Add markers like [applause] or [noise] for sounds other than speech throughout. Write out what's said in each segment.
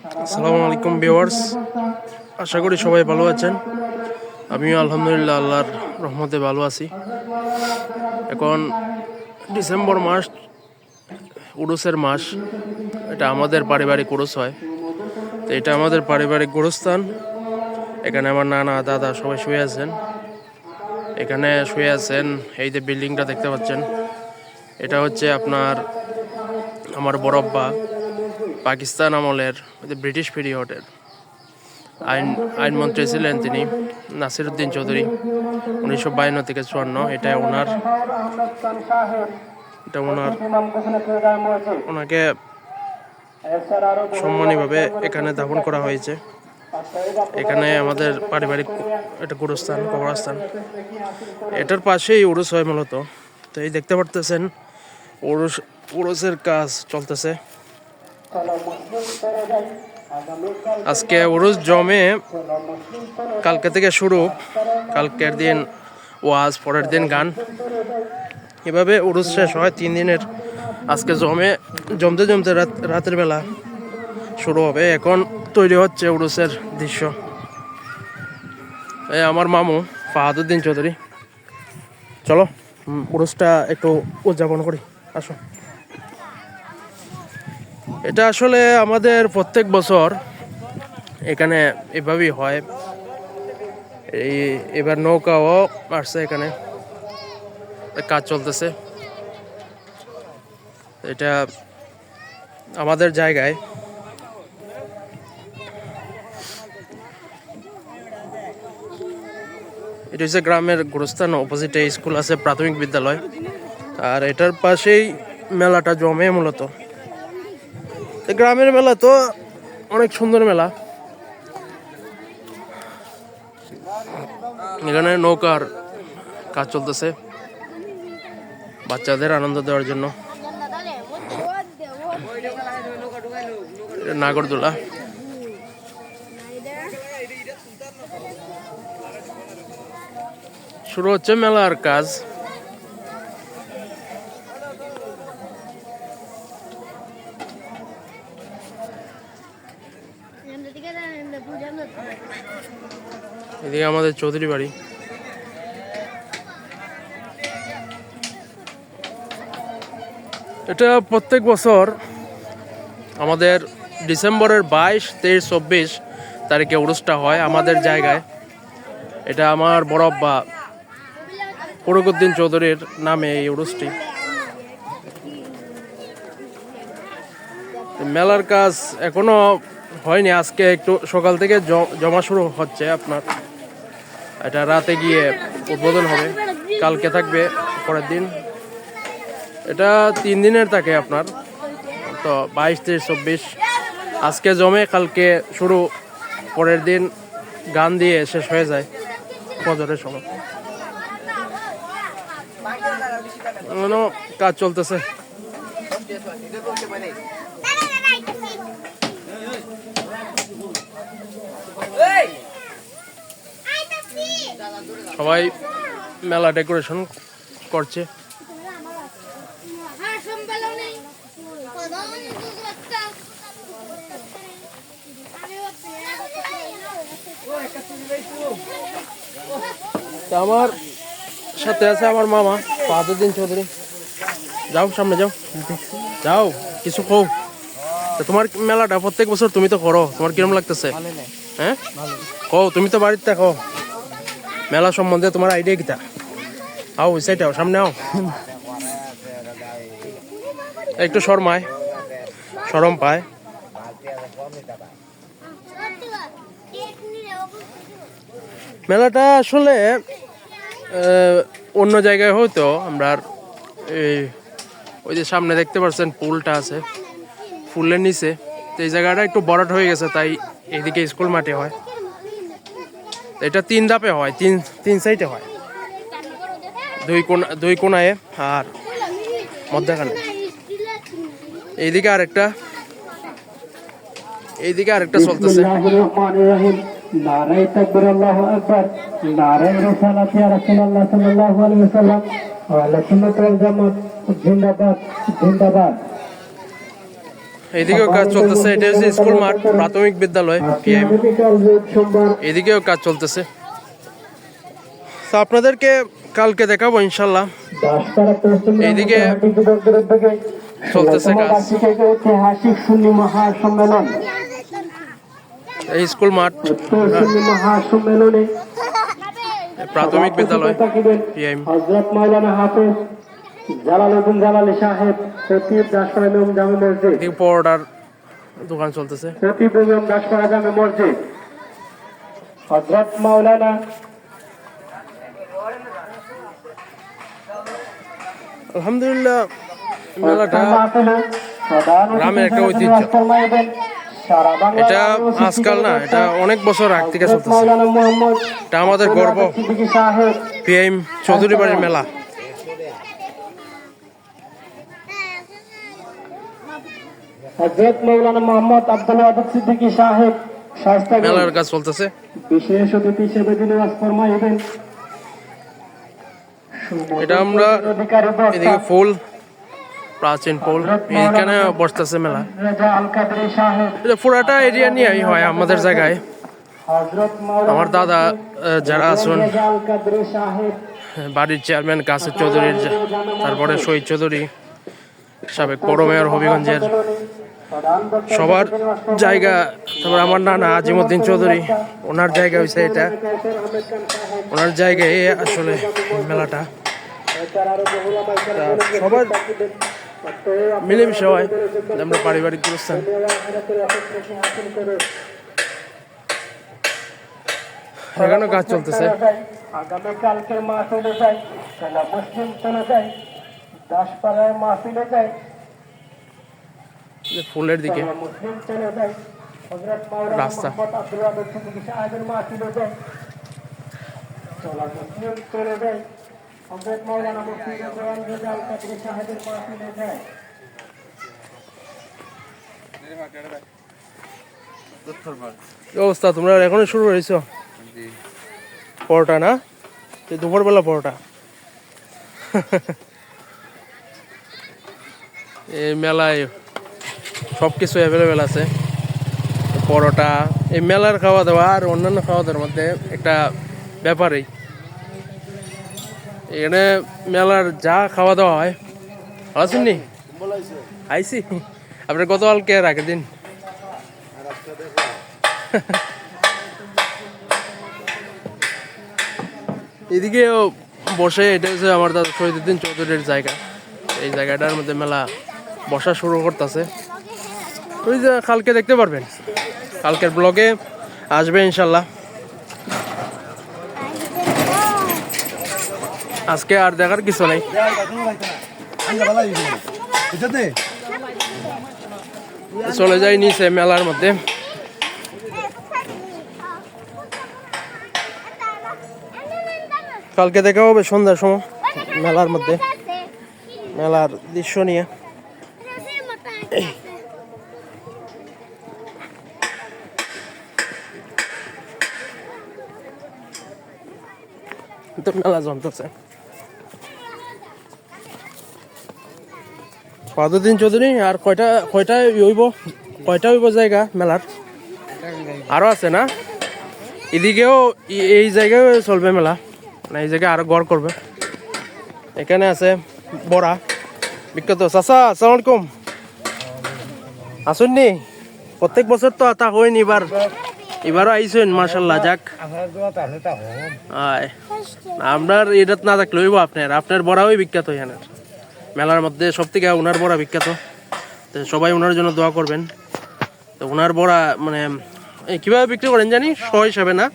আসসালামু আলাইকুম ভিউয়ার্স আশা করি সবাই ভালো আছেন। আমিও আলহামদুলিল্লাহ আল্লাহর রহমতে ভালো আছি। এখন ডিসেম্বর মাস উরুসের মাস। এটা আমাদের পারিবারিক উরুস হয়। তো এটা আমাদের পারিবারিক গোরস্থান এখানে আমার নানা, দাদা সবাই শুয়ে আছেন। এখানে শুয়ে আছেন, এই যে বিল্ডিংটা দেখতে পাচ্ছেন। এটা হচ্ছে আপনার, আমার বড়ব্বা পাকিস্তান আমলের ব্রিটিশ পিরিয়ডের আইন আইনমন্ত্রী ছিলেন তিনি, নাসিরুদ্দিন চৌধুরী, উনিশশো বায়ান্ন থেকে চুয়ান্ন। এটা ওনার এটা ওনার, ওনাকে সম্মানীভাবে এখানে দাফন করা হয়েছে। এখানে আমাদের পারিবারিক একটা গুরুস্থান, কবরস্থান। এটার পাশেই উরুস হয় মূলত। তো এই দেখতে পারতেছেন উরুস উরুসের কাজ চলতেছে। আজকে উরুস জমে কালকে থেকে শুরু। কালকের দিন ওয়াজ, পরের দিন গান। এভাবে উরুস শেষ হয়, তিন দিনের। আজকে জমে, জমতে জমতে রাত, রাতের বেলা শুরু হবে। এখন তৈরি হচ্ছে উরুসের দৃশ্য। এই আমার মামু, ফাহাদুদ্দিন চৌধুরী। চলো উরুসটা একটু উদযাপন করি। আসো। এটা আসলে আমাদের প্রত্যেক বছর এখানে এভাবেই হয়। এই এবার নৌকাও আসছে এখানে। কাজ চলতেছে। এটা আমাদের জায়গায়। এটা হচ্ছে গ্রামের গোরস্থান অপোজিটে স্কুল আছে, প্রাথমিক বিদ্যালয়। আর এটার পাশেই মেলাটা জমে মূলত। গ্রামের মেলা তো অনেক সুন্দর মেলা। এখানে নৌকার কাজ চলতেছে। বাচ্চাদের আনন্দ দেওয়ার জন্য। নাগরদোলা। শুরু হচ্ছে মেলার কাজ। এদিকে আমাদের চৌধুরী বাড়ি। এটা প্রত্যেক বছর আমাদের ডিসেম্বরের বাইশ, তেইশ, চব্বিশ তারিখে উরুসটা হয় আমাদের জায়গায়। এটা আমার বড়ব্বা ফরুকুদ্দিন চৌধুরীর নামে এই উরুসটি মেলার কাজ এখনও হয়নি, আজকে একটু সকাল থেকে জমা শুরু হচ্ছে আপনার। এটা রাতে গিয়ে উদ্বোধন হবে। কালকে থাকবে, পরের দিন। এটা তিন দিনের থাকে আপনার। তো বাইশ, তেইশ, চব্বিশ। আজকে জমে, কালকে শুরু। পরের দিন গান দিয়ে শেষ হয়ে যায় ফজরের সময়। কাজ চলতেছে। সবাই মেলা ডেকোরেশন করছে। আমার সাথে আছে আমার মামা বাহাদুদ্দিন চৌধুরী। যাও সামনে যাও। যাও কিছু কও। তোমার মেলাটা প্রত্যেক বছর তুমি তো করো তোমার কিরম লাগতেছে? হ্যাঁ? কও তুমি তো বাড়িতে থাকো। মেলা সম্বন্ধে তোমার আইডিয়া কিতা? আও ওই আও, সামনে আও। একটু শর্মায়। শরম পায়। মেলাটা আসলে অন্য জায়গায় হয়তো আমরা এই, ওই যে সামনে দেখতে পাচ্ছেন পুলটা আছে। ফুলের নিচে। তো এই জায়গাটা একটু বড়ট হয়ে গেছে, তাই এইদিকে স্কুল মাঠে হয়। এটা তিন ধাপে হয়, তিন তিন সাইডে হয়। দুই কোনা, দুই কোনায় আর মধ্যখানে। এইদিকে আরেকটা। এইদিকে আরেকটা চলতেছে। জিন্দাবাদ জিন্দাবাদ। এদিকেও কাজ চলতেছে, এটা হচ্ছে স্কুল মাঠ, প্রাথমিক বিদ্যালয় পিএম এদিকেও কাজ চলতেছে। তো আপনাদেরকে কালকে দেখাবো ইনশাল্লাহ। এইদিকে চলতেছে কাজ। এই স্কুল মাঠ, প্রাথমিক বিদ্যালয় পিএম হাফেজ জালালউদ্দিন জালালি সাহেব সতীব দাসপাড়া ইমাম জামে মসজিদ। দোকান চলতেছে। ইমাম দাসপাড়া জামে মসজিদ। মাওলানা আলহামদুলিল্লাহ মেলাটা গ্রামের একটা ঐতিহ্য। এটা আজকাল না এটা অনেক বছর আগ থেকে চলতেছে। এটা আমাদের গর্ব। পিএম চৌধুরী বাড়ির মেলা। হজরত মৌলানা মোহাম্মদ আব্দুল ওয়াদুদ সিদ্দিকী সাহেব মেলার কাজ চলতেছে। বিশেষ অতিথি হিসেবে তিনি ওয়াজ ফরমাইবেন এটা আমরা এদিকে ফুল প্রাচীন ফুল এইখানে বসতেছে মেলা। এটা পুরাটা এরিয়া নিয়েই হয় আমাদের জায়গায়। আমার দাদা যারা আছেন বাড়ির চেয়ারম্যান কাসির চৌধুরীর তারপরে শহীদ চৌধুরী সাবেক পৌর মেয়র হবিগঞ্জের সবার জায়গা, তারপর আমার নানা আজিমুদ্দিন চৌধুরী, ওনার জায়গা হয়েছে এটা। ওনার জায়গায় আসলে মেলাটা। সবার মিলেমিশে হয় আমরা পারিবারিক গুরুস্থান এখানেও কাজ চলতেছে। আগামীকালকের মাহফিলে যাই মুসলিম চলে যাই, দাসপাড়ায় মাহফিলে যাই যে ফুলের দিকে। রাস্তা। অবস্থা তোমরা এখনই শুরু হয়েছ? পরোটা না? এই দুপুরবেলা পরোটা। [laughs] এই মেলায় সব কিছু অ্যাভেলেবেল আছে। পরোটা, এই মেলার খাওয়া দাওয়া আর অন্যান্য খাওয়া দাওয়ার মধ্যে একটা ব্যাপারই। এখানে মেলার যা খাওয়া দাওয়া হয়, ভালো আছেন নি? আইসি? আপনার গতকালকে রাখের দিন? এদিকেও বসে, এটা হচ্ছে আমার দাদা শহীদুদ্দিন চৌধুরীর জায়গা। এই জায়গাটার মধ্যে মেলা বসা শুরু করতেছে। ওই যে কালকে দেখতে পারবেন। কালকের ব্লগে আসবে ইনশাল্লাহ। আজকে আর দেখার কিছু নেই। চলে যাই নিচে মেলার মধ্যে। কালকে দেখা হবে সন্ধ্যার সময় মেলার মধ্যে। মেলার দৃশ্য নিয়ে। তো মেলা জমতেছে কতদিন চৌধুরী আর কয়টা কয়টা হইব কয়টা হইব জায়গা মেলার আরও আছে না? এদিকেও এই জায়গায় চলবে মেলা। মানে এই জায়গায় আরও গড় করবে। এখানে আছে বড়া। বিখ্যাত। চাচা আসসালামু আলাইকুম। আসুন নি প্রত্যেক বছর তো তা হয়নি এবার। এবারও আইসেন মার্শাল্লাহ যাক। আপনার এটা না থাকলে হইব আপনার। আপনার বড়াই বিখ্যাত এখানে। মেলার মধ্যে সব থেকে ওনার বড়া বিখ্যাত। তো সবাই ওনার জন্য দোয়া করবেন। তো ওনার বড়া মানে কীভাবে বিক্রি করেন জানি? শ হিসাবে না?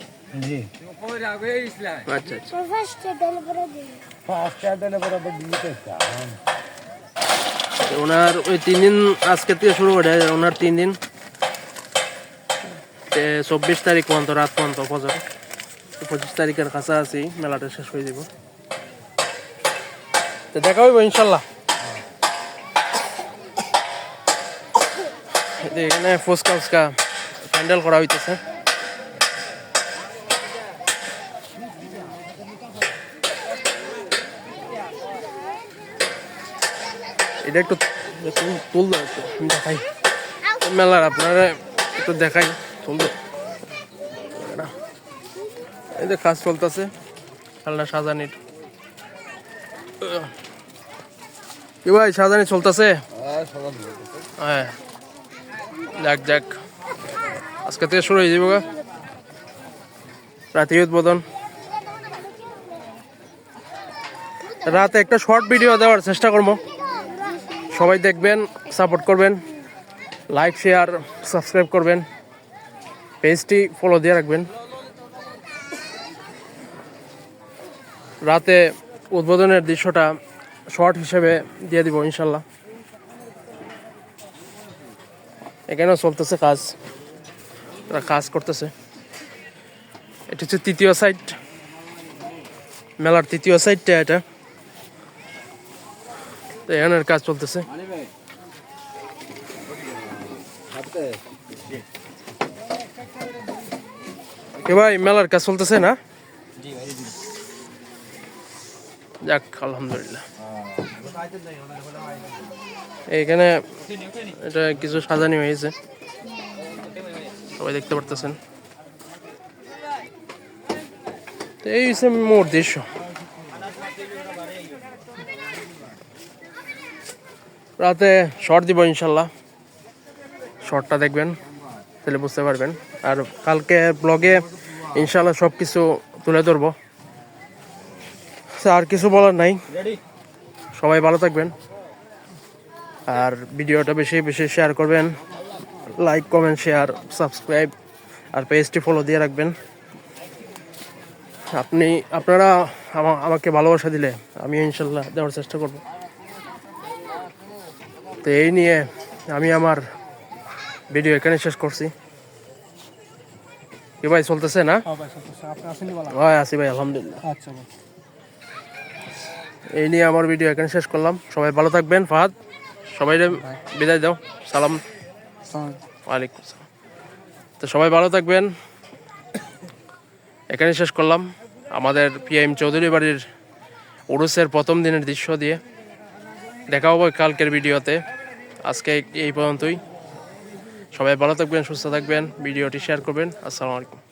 আচ্ছা আচ্ছা। ওনার ওই তিন দিন আজকে থেকে শুরু করে ওনার তিন দিন। চব্বিশ তারিখ পর্যন্ত রাত পর্যন্ত ফজর পঁচিশ তারিখের কাছাকাছি মেলাটা শেষ হয়ে যাব। তো দেখা হইব, ইনশাল্লাহ। এখানে ফুচকা ফুচকা প্যান্ডেল করা হইতেছে। এটা একটু তুল দেখাই। মেলার আপনারা একটু দেখাই। এই যে কাজ চলতেছে, খেলনা সাজানির। কি ভাই, সাজানি চলতেছে? হ্যাঁ। যাক যাক। আজকে থেকে শুরু হয়ে যাব। রাতে উদ্বোধন রাতে একটা শর্ট ভিডিও দেওয়ার চেষ্টা করব। সবাই দেখবেন, সাপোর্ট করবেন, লাইক, শেয়ার, সাবস্ক্রাইব করবেন। পেজটি ফলো দিয়ে রাখবেন। রাতে উদ্বোধনের দৃশ্যটা শর্ট হিসেবে দিয়ে দিব ইনশাল্লাহ। এখানেও চলতেছে কাজ। তারা কাজ করতেছে। এটা হচ্ছে তৃতীয় সাইড মেলার তৃতীয় সাইডটা এটা। এখানের কাজ চলতেছে। ভাই মেলার কাজ চলতেছে না? যাক আলহামদুলিল্লাহ। এইখানে এটা কিছু সাজানি হয়েছে। সবাই দেখতে পারতেছেন। এই হচ্ছে মোট দৃশ্য। রাতে শর্ট দিব ইনশাল্লাহ। শর্টটা দেখবেন তাহলে বুঝতে পারবেন। আর কালকে ব্লগে ইনশাল্লাহ সব কিছু তুলে ধরবো। আর কিছু বলার নাই। সবাই ভালো থাকবেন। আর ভিডিওটা বেশি বেশি শেয়ার করবেন। লাইক কমেন্ট শেয়ার সাবস্ক্রাইব আর পেজটি ফলো দিয়ে রাখবেন। আপনি আপনারা আমাকে ভালোবাসা দিলে আমি ইনশাল্লাহ দেওয়ার চেষ্টা করব। তো এই নিয়ে আমি আমার ভিডিও এখানে শেষ করছি। কি ভাই চলতেছে না? আপনি আসেনি হয় আছি ভাই আলহামদুলিল্লাহ। আচ্ছা ভাই। এই নিয়ে আমার ভিডিও এখানে শেষ করলাম। সবাই ভালো থাকবেন ফাহাদ। সবাই বিদায় দাও। সালাম। ওয়ালাইকুম সালাম। তো সবাই ভালো থাকবেন। এখানে শেষ করলাম। আমাদের পিএম চৌধুরী বাড়ির উরুসের প্রথম দিনের দৃশ্য দিয়ে। দেখা হবে কালকের ভিডিওতে। আজকে এই পর্যন্তই। সবাই ভালো থাকবেন সুস্থ থাকবেন ভিডিওটি শেয়ার করবেন। আসসালামু আলাইকুম।